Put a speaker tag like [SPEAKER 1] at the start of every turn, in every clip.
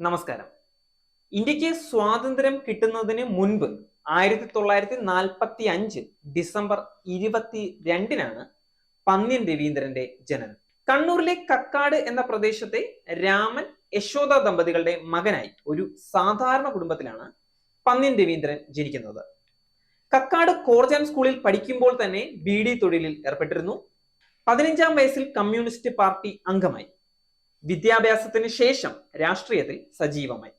[SPEAKER 1] നമസ്കാരം. ഇന്ത്യയ്ക്ക് സ്വാതന്ത്ര്യം കിട്ടുന്നതിന് മുൻപ് ആയിരത്തി തൊള്ളായിരത്തി നാൽപ്പത്തി അഞ്ച് ഡിസംബർ ഇരുപത്തി രണ്ടിനാണ് പന്ന്യൻ രവീന്ദ്രന്റെ ജനനം. കണ്ണൂരിലെ കക്കാട് എന്ന പ്രദേശത്തെ രാമൻ യശോദ ദമ്പതികളുടെ മകനായി ഒരു സാധാരണ കുടുംബത്തിലാണ് പന്ന്യൻ രവീന്ദ്രൻ ജനിക്കുന്നത്. കക്കാട് കോർജാൻ സ്കൂളിൽ പഠിക്കുമ്പോൾ തന്നെ ബി ഡി തൊഴിലിൽ ഏർപ്പെട്ടിരുന്നു. പതിനഞ്ചാം വയസ്സിൽ കമ്മ്യൂണിസ്റ്റ് പാർട്ടി അംഗമായി. വിദ്യാഭ്യാസത്തിന് ശേഷം രാഷ്ട്രീയത്തിൽ സജീവമായി.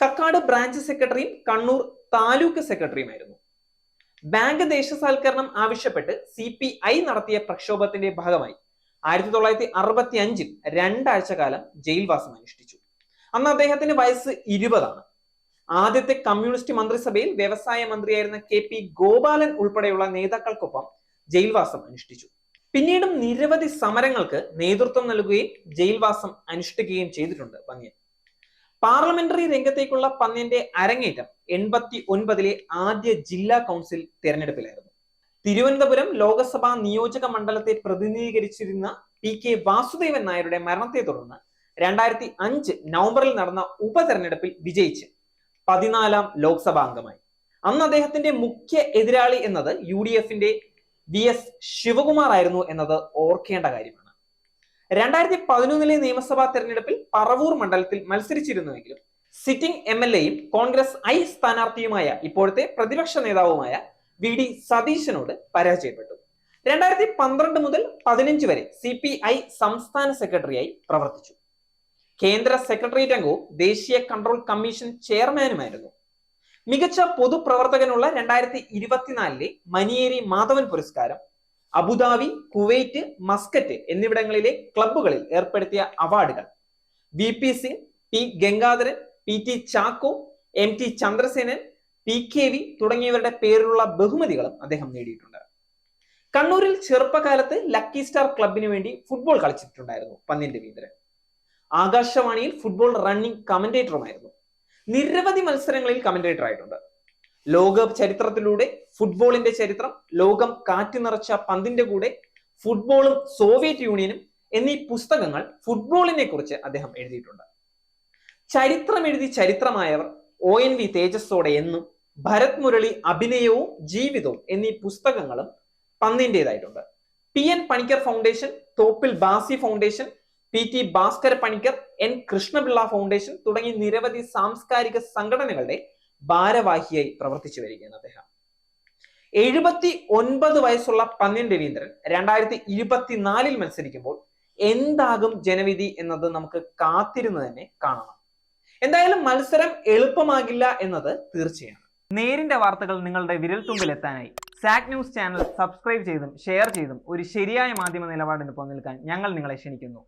[SPEAKER 1] കക്കാട് ബ്രാഞ്ച് സെക്രട്ടറിയും കണ്ണൂർ താലൂക്ക് സെക്രട്ടറിയുമായിരുന്നു ബാങ്ക് ദേശസാൽക്കരണം ആവശ്യപ്പെട്ട് സി പി ഐ നടത്തിയ പ്രക്ഷോഭത്തിന്റെ ഭാഗമായി ആയിരത്തി തൊള്ളായിരത്തി അറുപത്തി അഞ്ചിൽ രണ്ടാഴ്ച കാലം ജയിൽവാസം അനുഷ്ഠിച്ചു. അന്ന് അദ്ദേഹത്തിന്റെ വയസ്സ് ഇരുപതാണ്. ആദ്യത്തെ കമ്മ്യൂണിസ്റ്റ് മന്ത്രിസഭയിൽ വ്യവസായ മന്ത്രിയായിരുന്ന കെ പി ഗോപാലൻ ഉൾപ്പെടെയുള്ള നേതാക്കൾക്കൊപ്പം ജയിൽവാസം അനുഷ്ഠിച്ചു. പിന്നീടും നിരവധി സമരങ്ങൾക്ക് നേതൃത്വം നൽകുകയും ജയിൽവാസം അനുഷ്ഠിക്കുകയും ചെയ്തിട്ടുണ്ട് പന്ന്യൻ. പാർലമെന്ററി രംഗത്തേക്കുള്ള പന്ന്യന്റെ അരങ്ങേറ്റം എൺപത്തി ഒൻപതിലെ ആദ്യ ജില്ലാ കൗൺസിൽ തിരഞ്ഞെടുപ്പിലായിരുന്നു. തിരുവനന്തപുരം ലോകസഭാ നിയോജക മണ്ഡലത്തെ പ്രതിനിധീകരിച്ചിരുന്ന പി കെ വാസുദേവൻ നായരുടെ മരണത്തെ തുടർന്ന് രണ്ടായിരത്തി അഞ്ച് നവംബറിൽ നടന്ന ഉപതെരഞ്ഞെടുപ്പിൽ വിജയിച്ച് പതിനാലാം ലോക്സഭാ അംഗമായി. അന്ന് അദ്ദേഹത്തിന്റെ മുഖ്യ എതിരാളി എന്നത് യു ഡി എഫിന്റെ വി എസ് ശിവകുമാർ ആയിരുന്നു എന്നത് ഓർക്കേണ്ട കാര്യമാണ്. രണ്ടായിരത്തി പതിനൊന്നിലെ നിയമസഭാ തെരഞ്ഞെടുപ്പിൽ പറവൂർ മണ്ഡലത്തിൽ മത്സരിച്ചിരുന്നുവെങ്കിലും സിറ്റിംഗ് എം എൽ എയും കോൺഗ്രസ് ഐ സ്ഥാനാർത്ഥിയുമായ ഇപ്പോഴത്തെ പ്രതിപക്ഷ നേതാവുമായ വി ഡി സതീശനോട് പരാജയപ്പെട്ടു. രണ്ടായിരത്തി പന്ത്രണ്ട് മുതൽ പതിനഞ്ച് വരെ സി പി ഐ സംസ്ഥാന സെക്രട്ടറിയായി പ്രവർത്തിച്ചു. കേന്ദ്ര സെക്രട്ടേറിയറ്റ് അംഗവും ദേശീയ കൺട്രോൾ കമ്മീഷൻ ചെയർമാനുമായിരുന്നു. മികച്ച പൊതുപ്രവർത്തകനുള്ള രണ്ടായിരത്തി ഇരുപത്തിനാലിലെ മനിയേരി മാധവൻ പുരസ്കാരം അബുദാബി കുവൈറ്റ് മസ്കറ്റ് എന്നിവിടങ്ങളിലെ ക്ലബ്ബുകളിൽ ഏർപ്പെടുത്തിയ അവാർഡുകൾ. V P Singh P Gangadharan P T Chacko M T Chandrasenan P K V തുടങ്ങിയവരുടെ പേരിലുള്ള ബഹുമതികളും അദ്ദേഹം നേടിയിട്ടുണ്ട്. കണ്ണൂരിൽ ചെറുപ്പകാലത്ത് ലക്കി സ്റ്റാർ ക്ലബിന് വേണ്ടി ഫുട്ബോൾ കളിച്ചിട്ടുണ്ടായിരുന്നു പന്നിന്റെ രവീന്ദ്രൻ ആകാശവാണിയിൽ ഫുട്ബോൾ റണ്ണിംഗ് കമന്റേറ്ററുമായിരുന്നു. നിരവധി മത്സരങ്ങളിൽ കമന്റേറ്റർ ആയിട്ടുണ്ട്. ലോകകപ്പ് ചരിത്രത്തിലൂടെ ഫുട്ബോളിന്റെ ചരിത്രം ലോകം കാറ്റി നിറച്ച പന്തിന്റെ കൂടെ ഫുട്ബോളും സോവിയറ്റ് യൂണിയനും എന്നീ പുസ്തകങ്ങൾ ഫുട്ബോളിനെ കുറിച്ച് അദ്ദേഹം എഴുതിയിട്ടുണ്ട്. ചരിത്രം എഴുതി ചരിത്രമായവർ ഒ എൻ വി തേജസ്സോടെ എന്നും ഭരത് മുരളി അഭിനയവും ജീവിതവും എന്നീ പുസ്തകങ്ങളും പന്തിന്റെതായിട്ടുണ്ട് P N Panicker foundation Thoppil Bhasi foundation P T Bhaskara Panicker N Krishnapillai foundation തുടങ്ങി നിരവധി സാംസ്കാരിക സംഘടനകളുടെ ഭാരവാഹിയായി പ്രവർത്തിച്ചു വരികയാണ് അദ്ദേഹം. എഴുപത്തി ഒൻപത് വയസ്സുള്ള പന്ന്യൻ രവീന്ദ്രൻ രണ്ടായിരത്തി ഇരുപത്തിനാലിൽ മത്സരിക്കുമ്പോൾ എന്താകും ജനവിധി എന്നത് നമുക്ക് കാത്തിരുന്ന് തന്നെ കാണണം. എന്തായാലും മത്സരം എളുപ്പമാകില്ല എന്നത് തീർച്ചയാണ്. നേരിന്റെ വാർത്തകൾ നിങ്ങളുടെ വിരൽത്തുമ്പിൽ എത്താനായി. സാക് ന്യൂസ് ചാനൽ സബ്സ്ക്രൈബ് ചെയ്തും ഷെയർ ചെയ്തും ഒരു ശരിയായ മാധ്യമ നിലപാടിന് പോകാൻ ഞങ്ങൾ നിങ്ങളെ ക്ഷണിക്കുന്നു.